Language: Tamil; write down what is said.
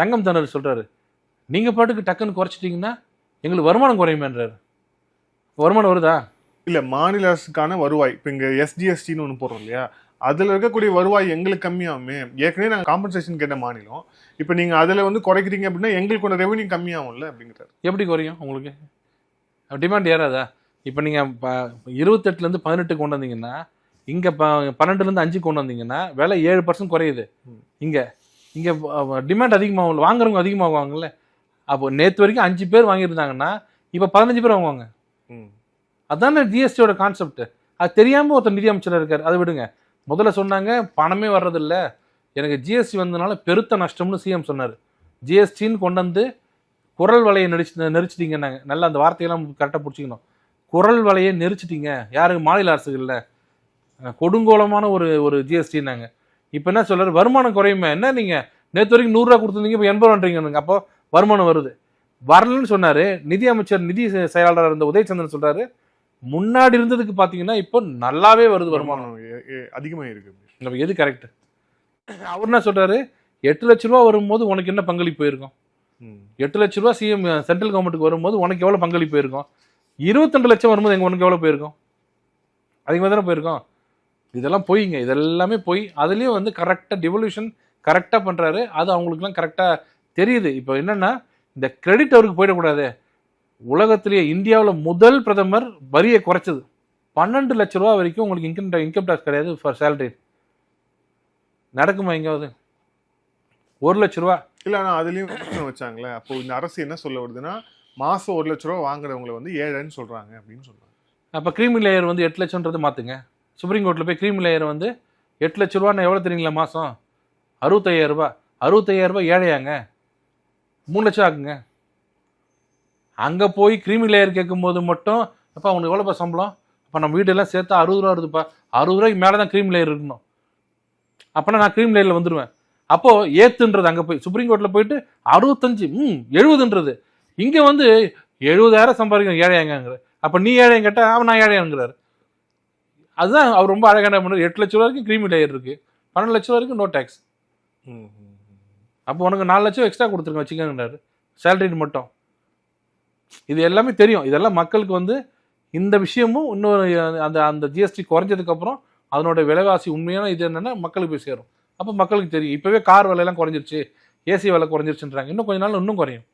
தங்கம் தனர் சொல்றாரு. நீங்க பாட்டுக்கு டக்குன்னு குறைச்சிட்டீங்கன்னா எங்களுக்கு வருமானம் குறையுமேன்றாரு. வருமானம் வருதா? இல்ல மாநில அரசுக்கான வருவாய். இப்ப இங்க எஸ்டிஎஸ்டின்னு ஒண்ணு போடுறோம் இல்லையா? அதுல இருக்கக்கூடிய வருவாய் எங்களுக்கு கம்மியாகுமே. ஏற்கனவே நாங்க காம்பன்சேஷன் கேட்ட மாநிலம். இப்ப நீங்க அதுல வந்து குறைக்கிறீங்க அப்படின்னா எங்களுக்கான ரெவன்யூ கம்மியாகும்ல அப்படிங்கிறாரு. எப்படி குறையும் உங்களுக்கு? டிமாண்ட் ஏறாதா? இப்போ நீங்கள் ப இருபத்தெட்டுலேருந்து பதினெட்டு கொண்டு வந்தீங்கன்னா இங்கே ப பன்னெண்டுலேருந்து அஞ்சு கொண்டு வந்தீங்கன்னா விலை ஏழு பர்சன்ட் குறையுது. இங்கே. இங்கே டிமாண்ட் அதிகமாகும் வாங்குறவங்க அதிகமாகுவாங்கல்ல அப்போ நேற்று வரைக்கும் அஞ்சு பேர் வாங்கியிருந்தாங்கன்னா இப்போ பதினஞ்சு பேர் வாங்குவாங்க. ம். அதானே ஜிஎஸ்டியோட கான்செப்ட் அது தெரியாமல் ஒருத்தர் நிதி அமைச்சர் இருக்கார். அதை விடுங்க. முதல்ல சொன்னாங்க பணமே வர்றதில்ல. எனக்கு ஜிஎஸ்டி வந்தனால பெருத்த நஷ்டம்னு சிஎம் சொன்னார். ஜிஎஸ்டின்னு கொண்டு வந்து குரல் வலையை நெரிச்சு நெரிச்சிட்டீங்கன்னாங்க நல்லா அந்த வார்த்தையெல்லாம் கரெக்டாக பிடிச்சிக்கணும் குரல் வலையை நெரிச்சிட்டீங்க. யாருக்கு மாநில அரசுகளில். கொடுங்கோலமான ஒரு ஒரு ஜிஎஸ்டின்னாங்க இப்போ என்ன சொல்றாரு? வருமானம் குறையுமே. என்ன நீங்கள் நேற்று வரைக்கும் நூறுரூவா கொடுத்துருந்தீங்க இப்போ எண்பது ரூபான்றீங்க அப்போ வருமானம் வருது. வரலன்னு சொன்னாரு. நிதி அமைச்சர் நிதி செ- செயலாளர் இருந்த உதயச்சந்திரன் சொல்றாரு. முன்னாடி இருந்ததுக்கு பார்த்தீங்கன்னா இப்போ நல்லாவே வருது வருமானம். வருமானம் எ- எ- அதிகமா இருக்கு நம்ம எது கரெக்ட் அவர் என்ன சொல்றாரு? எட்டு லட்ச ரூபா வரும்போது உனக்கு என்ன பங்களிப்பு இருக்கும் ம். எட்டு லட்ச ரூபா சிஎம் சென்ட்ரல் கவர்மெண்ட்டுக்கு வரும்போது உனக்கு எவ்வளோ பங்களிப்பு இருக்கும் இருபத்தெண்டு லட்சம் வரும்போது எங்க உனக்கு எவ்வளோ போயிருக்கும்? அதிகமாக தானே போயிருக்கோம்? இதெல்லாம் பொய்ங்க. இதெல்லாமே பொய். அதுலேயும் வந்து கரெக்டாக டிவல்யூஷன் கரெக்டாக பண்ணுறாரு அது அவங்களுக்குலாம் கரெக்டாக தெரியுது. இப்போ என்னன்னா இந்த கிரெடிட் அவருக்கு போயிடக்கூடாது. உலகத்திலேயே இந்தியாவில் முதல் பிரதமர் வரியை குறைச்சது. பன்னெண்டு லட்ச ரூபா வரைக்கும் உங்களுக்கு இன்கம் இன்கம் டேக்ஸ் கிடையாது ஃபார் சேலரி நடக்குமா எங்கேயாவது? ஒரு லட்ச ரூபா. இல்ல ஆனா அதுலயும் வச்சாங்களே. அப்போ இந்த அரசு என்ன சொல்ல வருதுன்னா மாசம் ஒரு லட்ச ரூபா வாங்குறவங்களை வந்து ஏழைன்னு சொல்றாங்க அப்படின்னு சொல்றாங்க. அப்போ க்ரீமி லேயர் வந்து எட்டு லட்சம்ன்றது மாற்றுங்க சுப்ரீம் கோர்ட்டில் போய் க்ரீமி லேயர் வந்து எட்டு லட்ச ரூபான்னு எவ்வளோ தெரியுங்களா மாதம் அறுபத்தையாயிரரூபா அறுபத்தையாயிரரூபா ஏழையாங்க. மூணு லட்சம் ஆக்குங்க அங்கே போய் கிரீமி லேயர் கேட்கும்போது மட்டும் அப்போ உனக்கு எவ்வளோப்பா சம்பளம்? அப்போ நம்ம வீடெல்லாம் சேர்த்தா அறுபது ரூபா வருதுப்பா. அறுபது ரூபாய்க்கு மேலே தான் க்ரீம் லேயர் இருக்கணும். அப்போனா நான் கிரீம் லேயரில் வந்துடுவேன் அப்போது ஏத்துன்றது அங்கே போய் சுப்ரீம் கோர்ட்டில் போயிட்டு அறுபத்தஞ்சு ம் எழுபதுன்றது. இங்கே வந்து எழுபதாயிரம் சம்பாதிக்கணும் ஏழையாங்கிற அப்போ நீ ஏழையும் கேட்டால் அவன் நான் ஏழையாங்கிறாரு. அதுதான் அவர் ரொம்ப அழகான பண்ணார் எட்டு லட்ச ரூபா வரைக்கும் க்ரீமி லேயர் இருக்கு. பன்னெண்டு லட்ச ரூபா வரைக்கும் நோ டேக்ஸ் ம், அப்போ உனக்கு நாலு லட்சம் எக்ஸ்ட்ரா கொடுத்துருங்க வச்சுக்கோங்கிறாரு சேலரி மட்டும். இது எல்லாமே தெரியும். இதெல்லாம் மக்களுக்கு வந்து இந்த விஷயமும் இன்னொரு அந்த அந்த ஜிஎஸ்டி குறைஞ்சதுக்கப்புறம் அதனோட விலைவாசி உண்மையான இது என்னென்னா மக்களுக்கு போய் சேரும். அப்போ மக்களுக்கு தெரியும். இப்போவே கார் விலையெல்லாம் குறைஞ்சிருச்சு. ஏசி விலை குறைஞ்சிருச்சுன்றாங்க. இன்னும் கொஞ்ச நாள் இன்னும் குறையும்.